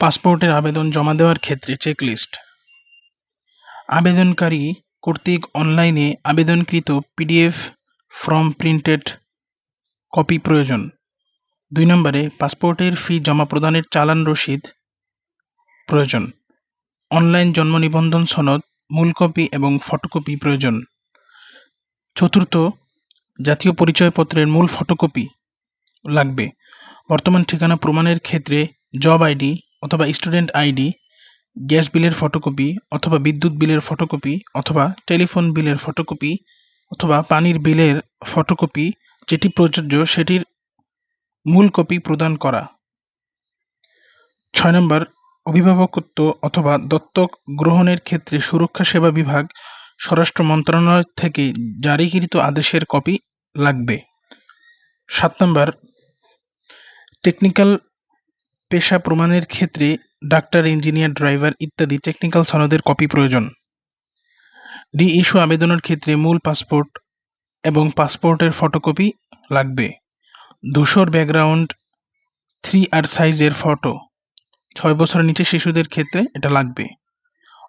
পাসপোর্টের আবেদন জমা দেওয়ার ক্ষেত্রে চেকলিস্ট আবেদনকারী কর্তৃক অনলাইনে আবেদনকৃত পিডিএফ ফর্ম প্রিন্টেড কপি প্রয়োজন। দুই নম্বরে পাসপোর্টের ফি জমা প্রদানের চালান রসিদ প্রয়োজন। অনলাইন জন্ম নিবন্ধন সনদ, মূল কপি এবং ফটোকপি প্রয়োজন। চতুর্থ, জাতীয় পরিচয়পত্রের মূল ফটোকপি লাগবে। বর্তমান ঠিকানা প্রমাণের ক্ষেত্রে জব আইডি অথবা স্টুডেন্ট আইডি গ্যাস বিলের ফটোকপি অথবা বিদ্যুৎ বিলের ফটোকপি অথবা টেলিফোন বিলের ফটোকপি অথবা পানির বিলের ফটোকপি যেটি প্রযোজ্য সেটির মূল কপি প্রদান করা। ছয় নম্বর, অভিভাবকত্ব অথবা দত্তক গ্রহণের ক্ষেত্রে সুরক্ষা সেবা বিভাগ, স্বরাষ্ট্র মন্ত্রণালয় থেকে জারিকৃত আদেশের কপি লাগবে। সাত নম্বর টেকনিক্যাল পেশা প্রমাণের ক্ষেত্রে ডাক্তার, ইঞ্জিনিয়ার, ড্রাইভার ইত্যাদি টেকনিক্যাল সনদের কপি প্রয়োজন। রি ইস্যু আবেদনের ক্ষেত্রে মূল পাসপোর্ট এবং পাসপোর্টের ফটোকপি লাগবে। ধূসর ব্যাকগ্রাউন্ড থ্রি আর সাইজের ফটো ছয় বছরের নিচে শিশুদের ক্ষেত্রে এটা লাগবে।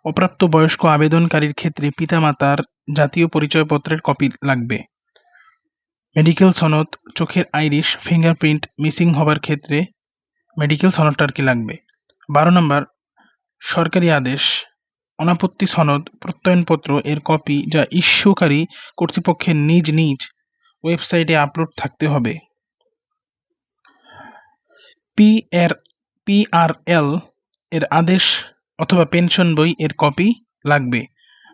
অপ্রাপ্ত বয়স্ক আবেদনকারীর ক্ষেত্রে পিতামাতার জাতীয় পরিচয়পত্রের কপি লাগবে। মেডিকেল সনদ, চোখের আইরিশ ফিঙ্গারপ্রিন্ট মিসিং হবার ক্ষেত্রে মেডিকেল সনদটা আর কি লাগবে। বারো নম্বর, সরকারি আদেশ, অনাপত্তি সনদ, প্রত্যয়নপত্র, এর কপি যা ইস্যুকারী কর্তৃপক্ষের নিজ নিজ ওয়েবসাইটে আপলোড থাকতে হবে। পি এর পিআরএল এর আদেশ অথবা পেনশন বই এর কপি লাগবে।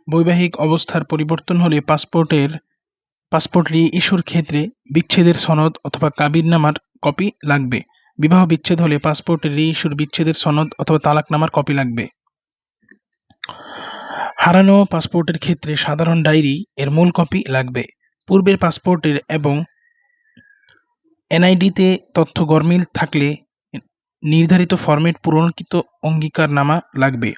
বৈবাহিক অবস্থার পরিবর্তন হলে পাসপোর্টের পাসপোর্ট রি ইস্যুর ক্ষেত্রে বিচ্ছেদের সনদ অথবা কাবিরনামার কপি লাগবে। বিবাহ বিচ্ছেদ হলে পাসপোর্টের রি ইস্যুর বিচ্ছেদের সনদ অথবা তালাকনামার কপি লাগবে। হারানো পাসপোর্টের ক্ষেত্রে সাধারণ ডায়েরি এর মূল কপি লাগবে। পূর্বের পাসপোর্টের এবং এনআইডিতে তথ্য গরমিল থাকলে নির্ধারিত ফরম্যাট পূরণকৃত অঙ্গীকারনামা লাগবে।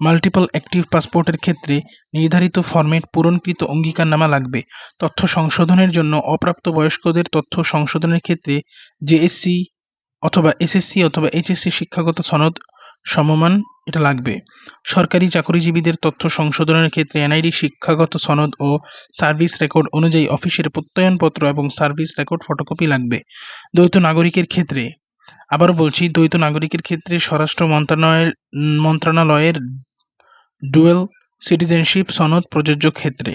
মাল্টিপল অ্যাক্টিভ পাসপোর্টের ক্ষেত্রে নির্ধারিত ফরম্যাট পূরণকৃত অঙ্গীকারনামা লাগবে। তথ্য সংশোধনের জন্য অপ্রাপ্ত বয়স্কদের তথ্য সংশোধনের ক্ষেত্রে জেএসসি অথবা এসএসসি অথবা এইচএসসি শিক্ষাগত সনদ সমমান এটা লাগবে। সরকারি চাকরিজীবীদের তথ্য সংশোধনের ক্ষেত্রে এনআইডি শিক্ষাগত সনদ ও সার্ভিস রেকর্ড অনুযায়ী অফিসের প্রত্যয়নপত্র এবং সার্ভিস রেকর্ড ফটোকপি লাগবে। দ্বৈত নাগরিকের ক্ষেত্রে আবারও বলছি, দ্বৈত নাগরিকের ক্ষেত্রে স্বরাষ্ট্র মন্ত্রণালয়ের মন্ত্রণালয়ের ডুয়েল সিটিজেনশিপ সনদ প্রযোজ্য ক্ষেত্রে।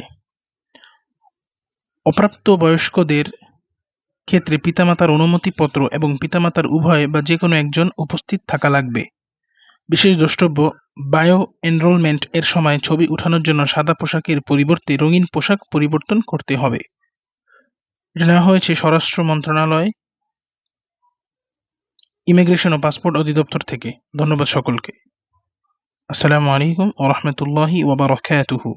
অপ্রাপ্ত বয়স্কদের ক্ষেত্রে পিতামাতার অনুমতিপত্র এবং পিতামাতার উভয় বা যে কোনো একজন উপস্থিত থাকা লাগবে। বিশেষ দ্রষ্টব্য বায়ো এনরোলমেন্ট এর সময় ছবি উঠানোর জন্য সাদা পোশাকের পরিবর্তে রঙিন পোশাক পরিবর্তন করতে হবে। এটা নেওয়া হয়েছে স্বরাষ্ট্র মন্ত্রণালয় ইমিগ্রেশন ও পাসপোর্ট অধিদপ্তর থেকে। ধন্যবাদ সকলকে। আসসালামু আলাইকুম ও ওরহমতুল্লাহি ওবরাকাতুহু